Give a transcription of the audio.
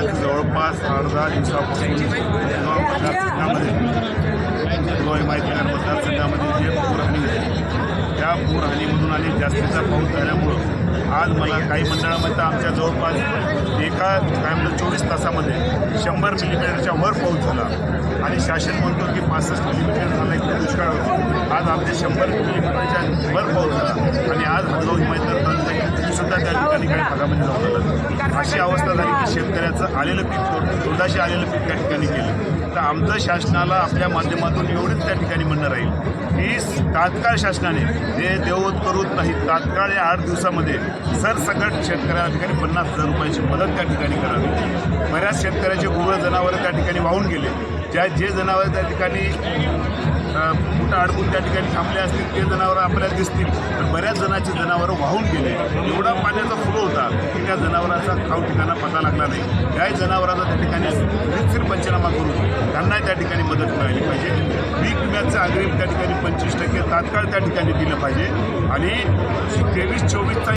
आज अर्धा दिवसापासून जळगाव मतदारसंघामध्ये गोय माहितीनगर मतदारसंघामध्ये जे पूरहानी होती त्या पूरहानीमधून आणि जास्तीचा पाऊस झाल्यामुळं आज मला काही मंडळामध्ये तर आमच्या जवळपास एका काय म्हणतो चोवीस तासामध्ये शंभर मिलीमीटरच्या वर पाऊस झाला. आणि शासन म्हणतो की पासष्ट मिलीमीटर झाला की दुष्काळ होतो. आज आमच्या शंभर मिलीमीटरच्या वर पाऊस झाला. आणि आज हदगाव हिमायतर त्या भागामध्ये जाऊन आलं. अशी अवस्था झाली की शेतकऱ्याचं आलेलं पीक तोंडाशी आलेलं पीक त्या ठिकाणी गेलं. तर आमचं शासनाला आपल्या माध्यमातून एवढंच त्या ठिकाणी म्हणणं राहील की तात्काळ शासनाने हे देवत करूत नाही तात्काळ या आठ दिवसामध्ये सरसकट शेतकऱ्याला ठिकाणी पन्नास हजार रुपयाची मदत त्या ठिकाणी करावी. बऱ्याच शेतकऱ्याचे गुरं जनावरं त्या ठिकाणी वाहून गेले. ज्या जे जनावरं त्या ठिकाणी कुठं अडकून त्या ठिकाणी थांबले असतील ते जनावरं आपल्याला दिसतील. तर बऱ्याच जणांची जनावरं वाहून गेले. एवढा पाण्याचा त्या जनावरांचा खाऊ ठिकाणा पता लागला नाही. त्याही जनावरांचा त्या ठिकाणी रितसर पंचनामा करून त्यांना त्या ठिकाणी मदत मिळाली पाहिजे. पीक विम्याचं अग्रिम त्या ठिकाणी पंचवीस टक्के तात्काळ त्या ठिकाणी दिलं पाहिजे. आणि तेवीस चोवीसचा